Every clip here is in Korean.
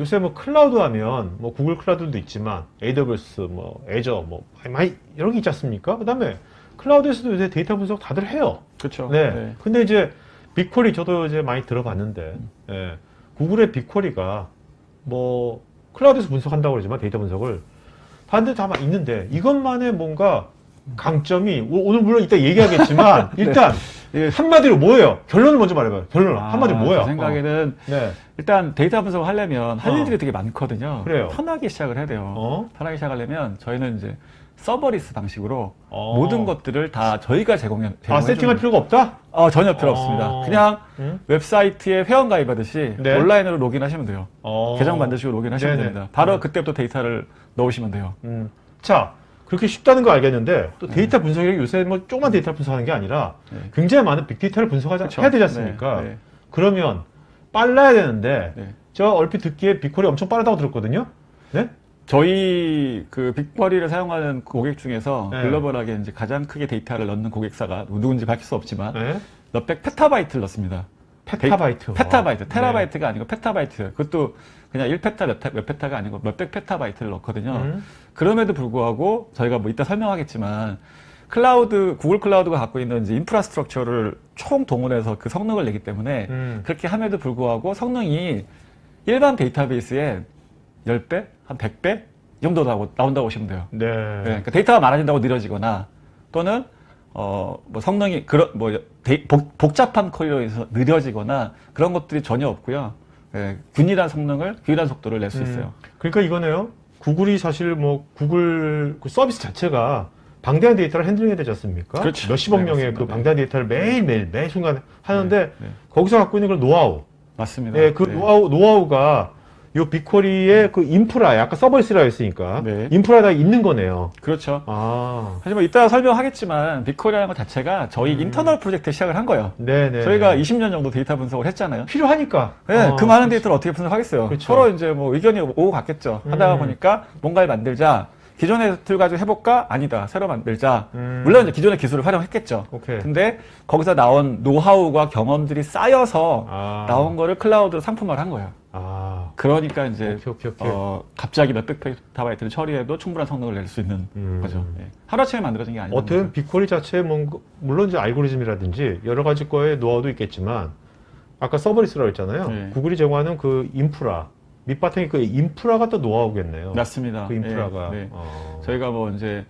요새 뭐 클라우드 하면 뭐 구글 클라우드도 있지만 AWS, 뭐 애저, 뭐 많이- 여러 개 있지 않습니까? 그다음에 클라우드에서도 요새 데이터 분석 다들 해요. 그렇죠. 네. 근데 이제 빅쿼리 저도 이제 많이 들어봤는데, 예. 구글의 빅쿼리가 뭐 클라우드에서 분석한다고 그러지만 데이터 분석을 다른데 다막 있는데 이것만의 뭔가 강점이 오- 오늘 물론 이따 얘기하겠지만 일단 예. 한마디로 뭐예요? 결론을 먼저 말해봐요. 결론 아, 한마디로 뭐예요? 제 생각에는 어. 네. 일단 데이터 분석을 하려면 할 어. 일들이 되게 많거든요. 그래요. 편하게 시작을 해야 돼요. 어? 편하게 시작하려면 저희는 이제 서버리스 방식으로 어. 모든 것들을 다 저희가 제공해 아 세팅할 필요가 없다? 어, 전혀 필요 어. 없습니다. 그냥 응? 웹사이트에 회원 가입하듯이 네. 온라인으로 로그인하시면 돼요. 어. 계정 만드시고 로그인하시면 네네. 됩니다. 바로 음. 그때부터 데이터를 넣으시면 돼요. 음. 자, 그렇게 쉽다는 거 알겠는데 또 네. 데이터 분석이 요새 뭐 조그만 데이터 분석하는 게 아니라 네. 굉장히 많은 빅데이터를 분석하자 그쵸? 해야 되지 않습니까? 네, 네, 그러면 빨라야 되는데 네. 저 얼핏 듣기에 빅콜이 엄청 빠르다고 들었거든요. 네? 저희 그 빅쿼리를 사용하는 고객 중에서 네. 글로벌하게 이제 가장 크게 데이터를 넣는 고객사가 누군지 밝힐 수 없지만 네. 몇백 페타바이트를 넣습니다. 페타바이트. 페타바이트, 네. 테라바이트가 아니고 페타바이트. 그것도 그냥 1페타, 몇, 타- 몇 페타가 아니고 몇백 페타바이트를 넣거든요. 음. 그럼에도 불구하고 저희가 뭐 이따 설명하겠지만 클라우드, 구글 클라우드가 갖고 있는 이제 인프라스트럭처를 총 동원해서 그 성능을 내기 때문에 음. 그렇게 함에도 불구하고 성능이 일반 데이터베이스의 10배? 한 100배? 이 정도 나오- 나온다고 보시면 돼요. 네. 네, 그러니까 데이터가 많아진다고 느려지거나 또는 어, 뭐 성능이 그런 뭐 데- 복, 복잡한 인해서 느려지거나 그런 것들이 전혀 없고요. 예, 균일한 성능을 균일한 속도를 낼수 음. 있어요. 그러니까 이거네요. 구글이 사실 뭐 구글 그 서비스 자체가 방대한 데이터를 핸들링해야 되지 않습니까? 그렇죠. 몇십억 네, 명의 맞습니다. 그 네. 방대한 데이터를 매일매일 매 순간 하는데 네, 네. 거기서 갖고 있는 걸 노하우. 맞습니다. 네, 그 네. 노하우, 노하우가 요 빅쿼리의 그 인프라에 아까 서버리스라 했으니까 네. 인프라에다 있는 거네요. 그렇죠. 아. 하지만 이따 설명하겠지만 빅코리아라는 것 자체가 저희 음. 인터널 프로젝트 시작을 한 거예요. 네네. 저희가 20년 정도 데이터 분석을 했잖아요. 필요하니까. 네, 어, 그 많은 데이터를 어떻게 분석하겠어요? 그렇죠. 서로 이제 뭐 의견이 오고 갔겠죠. 하다가 음. 보니까 뭔가를 만들자. 기존의 틀 가지고 해볼까? 아니다. 새로 만들자. 음. 물론 이제 기존의 기술을 활용했겠죠. 오케이. 근데 거기서 나온 노하우가 경험들이 쌓여서 아. 나온 거를 클라우드로 상품화를 한 거예요. 아. 그러니까 이제 오케이, 오케이, 오케이. 어, 갑자기 몇 백 페타바이트를 처리해도 충분한 성능을 낼 수 있는 음. 거죠. 예. 하루아침에 만들어진 게 아니죠. 어떤 빅쿼리 자체에 뭔가, 물론 이제 알고리즘이라든지 여러 가지 거에 노하우도 있겠지만 아까 서버리스라고 했잖아요. 네. 구글이 제공하는 그 인프라 밑바탕에 그 인프라가 또 노하우겠네요. 맞습니다. 그 인프라가. 예, 네. 어. 저희가 뭐 이제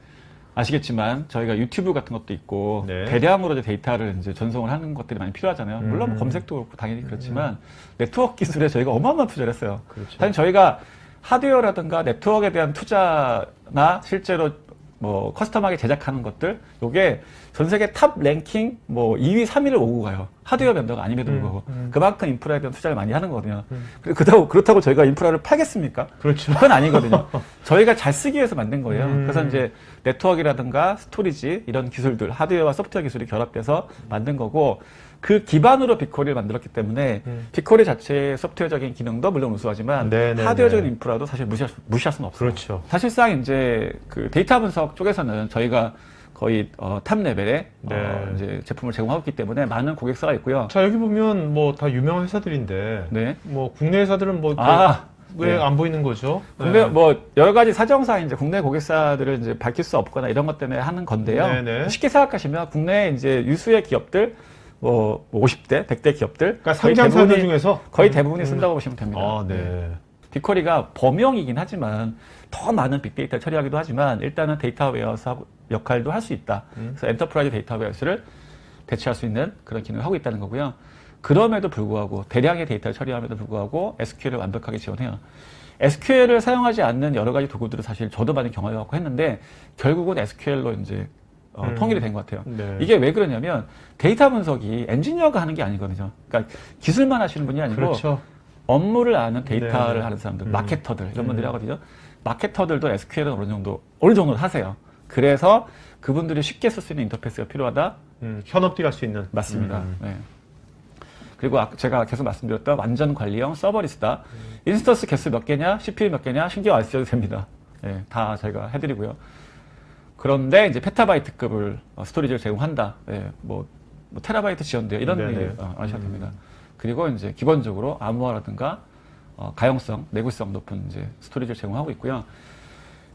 아시겠지만 저희가 유튜브 같은 것도 있고 네. 대량으로 이제 데이터를 이제 전송을 하는 것들이 많이 필요하잖아요. 물론 음. 검색도 그렇고 당연히 그렇지만 네트워크 기술에 저희가 어마어마한 투자를 했어요. 그렇죠. 사실 저희가 하드웨어라든가 네트워크에 대한 투자나 실제로 뭐 커스텀하게 제작하는 것들 요게 전 세계 탑 랭킹 뭐 2위, 3위를 오고 가요. 하드웨어 vendor가 아님에도 음, 불구하고 음. 그만큼 인프라에 대한 투자를 많이 하는 거거든요. 음. 그렇다고 그렇다고 저희가 인프라를 팔겠습니까? 그렇죠. 그건 아니거든요. 저희가 잘 쓰기 위해서 만든 거예요. 음. 그래서 이제 네트워크라든가 스토리지 이런 기술들, 하드웨어와 소프트웨어 기술이 결합돼서 만든 거고 그 기반으로 빅코리를 만들었기 때문에 음. 빅코리 자체의 소프트웨어적인 기능도 물론 우수하지만 네네네. 하드웨어적인 인프라도 사실 무시할, 수- 무시할 수는 없어요. 그렇죠. 사실상 이제 그 데이터 분석 쪽에서는 저희가 거의 어, 탑 레벨의 네. 어, 이제 제품을 제공하고 있기 때문에 많은 고객사가 있고요. 자 여기 보면 뭐 다 유명한 회사들인데 네. 뭐 국내 회사들은 뭐 아, 왜 네. 안 보이는 거죠? 국내 네. 뭐 여러 가지 사정상 이제 국내 고객사들을 이제 밝힐 수 없거나 이런 것 때문에 하는 건데요. 네네. 쉽게 생각하시면 국내 이제 유수의 기업들 뭐 50대, 100대 기업들 그러니까 상장사들 중에서 거의 대부분이 음. 쓴다고 보시면 됩니다. 아, 네. 빅쿼리가 범용이긴 하지만 더 많은 빅데이터를 처리하기도 하지만 일단은 데이터 웨어스 역할도 할 수 있다. 음. 그래서 엔터프라이즈 데이터 웨어스를 대체할 수 있는 그런 기능을 하고 있다는 거고요. 그럼에도 불구하고 대량의 데이터를 처리함에도 불구하고 SQL을 완벽하게 지원해요. SQL을 사용하지 않는 여러 가지 도구들을 사실 저도 많이 경험해갖고 했는데 결국은 SQL로 이제 어, 음. 통일이 된 것 같아요. 네. 이게 왜 그러냐면 데이터 분석이 엔지니어가 하는 게 아니거든요. 그러니까 기술만 하시는 분이 아니고 그렇죠. 업무를 아는 데이터를 네네. 하는 사람들, 음. 마케터들 이런 음. 분들이 하거든요. 마케터들도 SQL은 어느 정도 어느 정도 하세요. 그래서 그분들이 쉽게 쓸 수 있는 인터페이스가 필요하다. 음, 현업들이 할수 있는. 맞습니다. 음. 네. 그리고 아- 제가 계속 말씀드렸던 완전 관리형 서버리스다. 음. 인스턴스 개수 몇 개냐, CPU 몇 개냐 신경 안 쓰셔도 됩니다. 예, 다 저희가 해드리고요. 그런데 이제 페타바이트급을 어, 스토리지를 제공한다. 예, 뭐, 뭐 테라바이트 지원돼요. 이런. 일 어, 아셔도 음. 됩니다. 그리고 이제 기본적으로 암호화라든가 어, 가용성, 내구성 높은 이제 스토리지를 제공하고 있고요.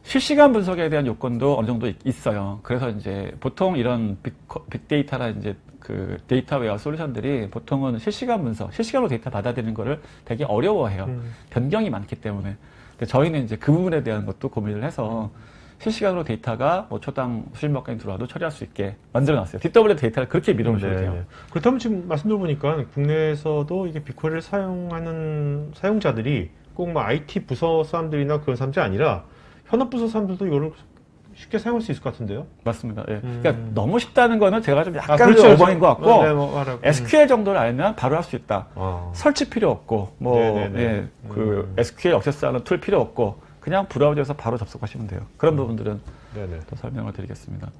실시간 분석에 대한 요건도 어느 정도 있- 있어요. 그래서 이제 보통 이런 빅, 빅데이터나 이제 그 데이터 웨어 솔루션들이 보통은 실시간 분석, 실시간으로 데이터 받아들이는 거를 되게 어려워해요. 음. 변경이 많기 때문에. 근데 저희는 이제 그 부분에 대한 것도 고민을 해서 실시간으로 데이터가 뭐 초당 수십 몇 건이 들어와도 처리할 수 있게 만들어 놨어요. DW 데이터를 그렇게 밀어놓으셔도 네, 돼요. 네. 그렇다면 지금 말씀 들어보니까 국내에서도 이게 빅쿼리를 사용하는 사용자들이 꼭 뭐 IT 부서 사람들이나 그런 사람들이 아니라 현업 부서 사람들도 이거를 쉽게 사용할 수 있을 것 같은데요. 맞습니다. 예. 음. 그러니까 너무 쉽다는 거는 제가 좀 약간 그렇죠. 오버인 것 같고 네, 뭐 알아요. SQL 정도를 알면 바로 할 수 있다. 아. 설치 필요 없고 뭐 네네네. 예, 그 음. SQL 액세스하는 툴 필요 없고 그냥 브라우저에서 바로 접속하시면 돼요. 그런 부분들은 네네. 또 설명을 드리겠습니다.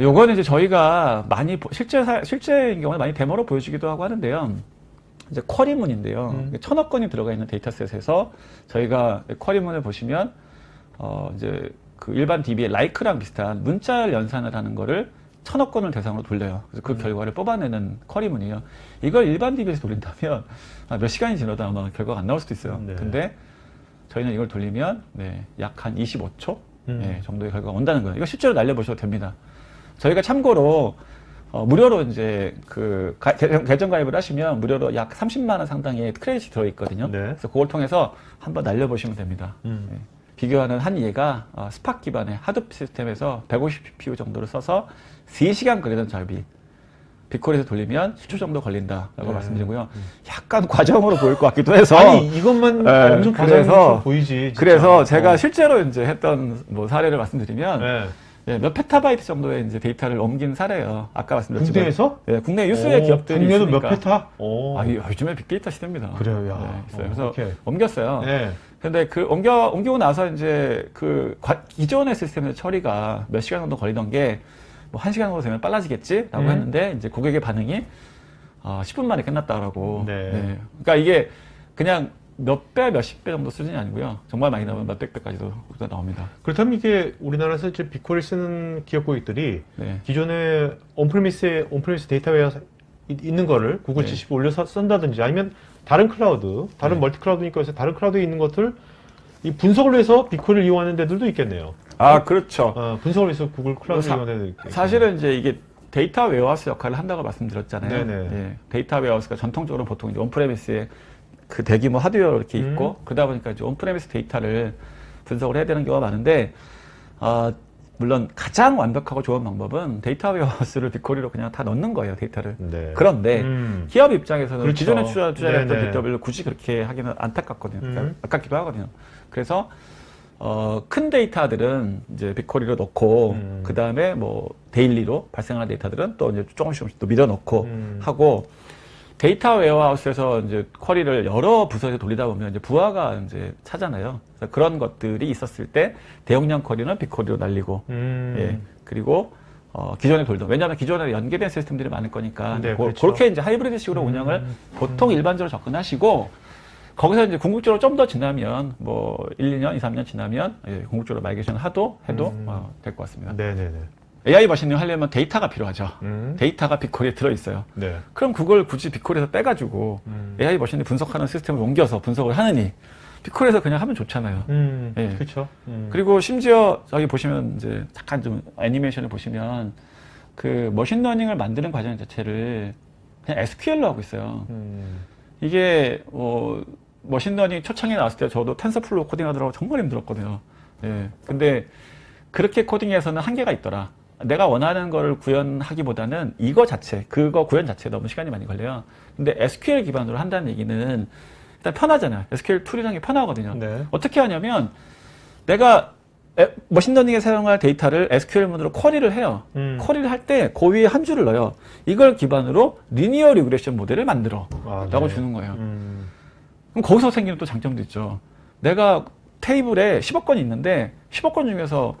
요거는 이제 저희가 많이 보- 실제 사- 실제인 경우는 많이 데모로 보여주기도 하고 하는데요. 이제 쿼리문인데요. 음. 천억 건이 들어가 있는 데이터셋에서 저희가 쿼리문을 보시면 어 이제 그 일반 DB의 라이크랑 비슷한 문자를 연산을 하는 거를 천억 건을 대상으로 돌려요. 그래서 그 음. 결과를 뽑아내는 쿼리문이에요. 이걸 일반 DB에서 돌린다면 아, 몇 시간이 지나도 아마 결과가 안 나올 수도 있어요. 네. 근데 저희는 이걸 돌리면 네, 약 한 25초 음. 네, 정도의 결과가 온다는 거예요. 이거 실제로 날려보셔도 됩니다. 저희가 참고로 어, 무료로 이제 그 가- 계정, 계정 가입을 하시면 무료로 약 30만 원 상당의 크레딧이 들어 있거든요. 네. 그래서 그걸 통해서 한번 날려보시면 됩니다. 음. 네. 비교하는 한 예가 어, 스팍 기반의 하드 시스템에서 150 CPU 정도를 써서 3시간 걸리던 작업이 빅콜에서 돌리면 10초 정도 걸린다라고 네. 말씀드리고요. 약간 과정으로 보일 것 같기도 해서 아니 이것만 네, 엄청 그래서- 보이지. 진짜. 그래서 제가 어. 실제로 이제 했던 뭐 사례를 말씀드리면 네. 예, 몇 페타바이트 정도의 이제 데이터를 옮긴 사례예요. 아까 말씀드렸지만 국내에서 예, 국내 유수의 오, 기업들이 국내도 있으니까. 몇 페타? 오. 아, 이- 요즘에 빅데이터 시대입니다. 그래요, 야. 네, 있어요. 어, 그래서 오케이. 옮겼어요. 네. 근데 그 옮겨 옮기고 나서 이제 그 과- 기존의 시스템의 처리가 몇 시간 정도 걸리던 게 뭐한 시간 정도 되면 빨라지겠지라고 음. 했는데 이제 고객의 반응이 아, 10분 만에 끝났다라고. 네. 그러니까 이게 그냥 몇 배, 몇십 배 정도 수준이 아니고요. 정말 많이 나오면 몇백 배까지도 나옵니다. 그렇다면 이게 우리나라에서 이제 빅쿼리 쓰는 기업 고객들이 네. 기존에 온프레미스에 온프레미스 데이터웨어 이- 있는 거를 구글 네. GCP 올려서 쓴다든지 아니면 다른 클라우드, 다른 네. 멀티 클라우드니까 해서 다른 클라우드에 있는 것들 이 분석을 위해서 빅쿼리를 이용하는 데들도 있겠네요. 아, 그렇죠. 어, 분석을 위해서 구글 클라우드 사- 이용하는 데도 있겠네요. 사실은 이제 이게 데이터 웨어하우스 역할을 한다고 말씀드렸잖아요. 네네. 예, 데이터 웨어하우스가 전통적으로 보통 이제 온프레미스에 그 대규모 하드웨어 이렇게 음. 있고 그러다 보니까 이제 온프레미스 데이터를 분석을 해야 되는 경우가 많은데 아, 물론 가장 완벽하고 좋은 방법은 데이터 웨어하우스를 빅코리로 그냥 다 넣는 거예요 데이터를. 네. 그런데 음. 기업 입장에서는 그렇죠. 기존에 투자, 투자했던. 데이터별로 굳이 그렇게 하기는 안타깝거든요. 그러니까 음. 아깝기도 하거든요. 그래서 어, 큰 데이터들은 이제 빅쿼리로 넣고 음. 그 다음에 뭐 데일리로 발생하는 데이터들은 또 이제 조금씩 조금씩 또 밀어 넣고 음. 하고 데이터 웨어하우스에서 이제 쿼리를 여러 부서에 돌리다 보면 이제 부하가 이제 차잖아요. 그래서 그런 것들이 있었을 때 대용량 쿼리는 빅쿼리로 날리고 음. 예. 그리고 어, 기존에 돌던 왜냐하면 기존에 연계된 시스템들이 많을 거니까 네, 고- 그렇죠. 그렇게 이제 하이브리드식으로 음. 운영을 보통 일반적으로 접근하시고 거기서 이제 궁극적으로 좀 더 지나면 뭐 1, 2년, 2, 3년 지나면 예, 궁극적으로 마이그레이션 하도 해도 음. 어, 될 것 같습니다. 네네네. AI 머신을 하려면 데이터가 필요하죠. 음. 데이터가 빅코리에 들어 있어요. 네. 그럼 그걸 굳이 빅코리에서 빼가지고 음. AI 머신이 분석하는 시스템을 옮겨서 분석을 하느니 빅코리에서 그냥 하면 좋잖아요. 음. 예. 그렇죠. 음. 그리고 심지어 저기 보시면 이제 잠깐 좀 애니메이션을 보시면 그 머신러닝을 만드는 과정 자체를 그냥 SQL로 하고 있어요. 음. 이게 뭐 머신러닝 초창에 나왔을 때 저도 텐서플로우 코딩하느라고 정말 힘들었거든요. 예. 근데 그렇게 코딩해서는 한계가 있더라. 내가 원하는 거를 구현하기보다는 이거 자체, 그거 구현 자체에 너무 시간이 많이 걸려요. 근데 SQL 기반으로 한다는 얘기는 일단 편하잖아요. SQL 툴이라는 게 편하거든요. 네. 어떻게 하냐면 내가 에- 머신러닝에 사용할 데이터를 SQL문으로 쿼리를 해요. 음. 쿼리를 할때그 위에 한 줄을 넣어요. 이걸 기반으로 리니어 리그레션 모델을 만들어. 아, 라고 네. 주는 거예요. 음. 그럼 거기서 생기는 또 장점도 있죠. 내가 테이블에 10억 건이 있는데 10억 건 중에서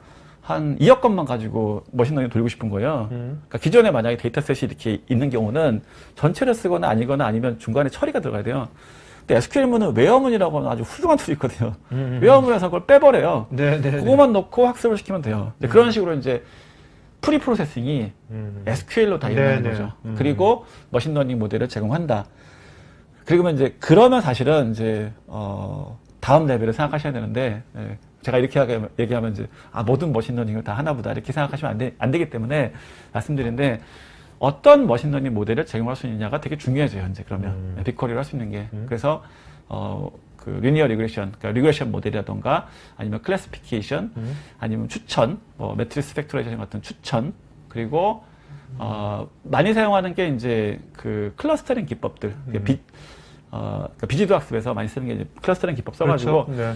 한 2억 건만 가지고 머신러닝 돌리고 싶은 거예요. 음. 그러니까 기존에 만약에 데이터셋이 이렇게 있는 경우는 전체를 쓰거나 아니거나 아니면 중간에 처리가 들어가야 돼요. 근데 SQL문은 웨어문이라고 하는 아주 훌륭한 툴이 있거든요. 음. 웨어문에서 그걸 빼버려요. 네, 네. 그거만 넣고 학습을 시키면 돼요. 그런 식으로 이제 프리 프로세싱이 음. SQL로 다 일어나는 네, 네. 거죠. 음. 그리고 머신러닝 모델을 제공한다. 그리고 이제 그러면 사실은 이제 어 다음 레벨을 생각하셔야 되는데 예, 제가 이렇게 얘기하면 이제 아 모든 머신러닝을 다 하나보다 이렇게 생각하시면 안, 되, 안 되기 때문에 말씀드리는데 어떤 머신러닝 모델을 제공할 수 있느냐가 되게 중요해져요 현재 그러면 음. 빅쿼리를 할 수 있는 게 음. 그래서 어 그 리니어 리그레션 그러니까 리그레션 모델이라던가 아니면 클래시피케이션 음. 아니면 추천, 뭐 매트리스 팩토라이제이션 같은 추천, 그리고 어, 많이 사용하는 게 이제 그 클러스터링 기법들, 음. 비, 어, 그러니까 비지도 학습에서 많이 쓰는 게 이제 클러스터링 기법 써가지고 그렇죠. 네.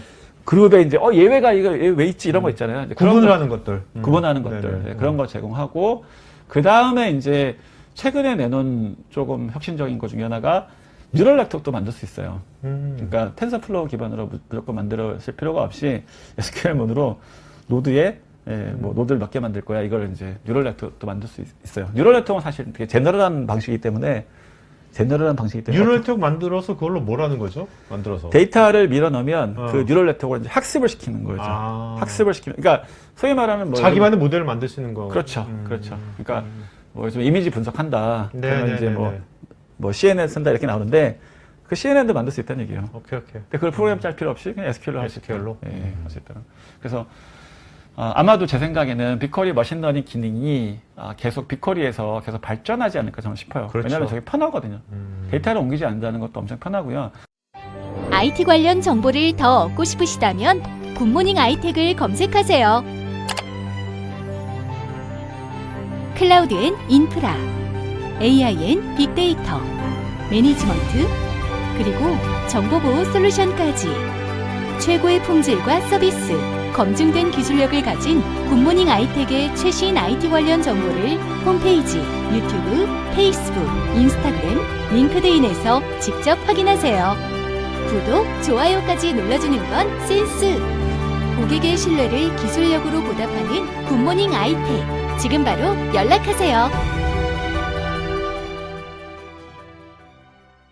그룹에 이제 어 예외가 이거 얘왜 있지 이런 거 있잖아요. 이제 그런 구분을 거- 하는 것들. 음. 구분하는 것들. 네, 그런 거 제공하고 그 다음에 이제 최근에 내놓은 조금 혁신적인 것 중에 하나가 뉴럴 랩톱도 만들 수 있어요. 음. 그러니까 텐서플로우 기반으로 무- 무조건 만들었을 필요가 없이 SQL문으로 노드에 예, 뭐 노드를 몇 개 만들 거야 이걸 이제 뉴럴 렉터도 만들 수 있, 어요 뉴럴 렉터는 사실 되게 제너럴한 방식이기 때문에 제너럴한 방식이기 때문에 뉴럴 네트워크 만들어서 그걸로 뭘 하는 거죠? 만들어서. 데이터를 밀어 넣으면 어. 그 뉴럴 렉터로 이제 학습을 시키는 거죠. 아. 학습을 시키면 그러니까 소위 말하는 뭐 자기만의 모델을 만들 수 있는 거. 그렇죠, 음. 그렇죠. 그러니까 음. 뭐좀 이미지 분석한다. 네, 그러면 네, 이제 네, 뭐, 네. 뭐 CNN 쓴다 이렇게 나오는데 그 CNN도 만들 수 있다는 얘기예요. 오케이 오케이. 근데 그걸 프로그램 짤 필요 없이 그냥 SQL로 할 수 있다. SQL 로? 예, 음. 할수 있다. 그래서 어, 아마도 제 생각에는 빅쿼리 머신러닝 기능이 아, 계속 빅쿼리에서 계속 발전하지 않을까 저는 싶어요. 그렇죠. 왜냐하면 저게 편하거든요. 음. 데이터를 옮기지 않는다는 것도 엄청 편하고요. IT 관련 정보를 더 얻고 싶으시다면 굿모닝 아이텍을 검색하세요. 클라우드 앤 인프라, AI 앤 빅데이터, 매니지먼트, 그리고 정보보호 솔루션까지 최고의 품질과 서비스, 검증된 기술력을 가진 굿모닝 아이텍의 최신 IT 관련 정보를 홈페이지, 유튜브, 페이스북, 인스타그램, 링크드인에서 직접 확인하세요. 구독, 좋아요까지 눌러주는 건 센스! 고객의 신뢰를 기술력으로 보답하는 굿모닝 아이텍. 지금 바로 연락하세요.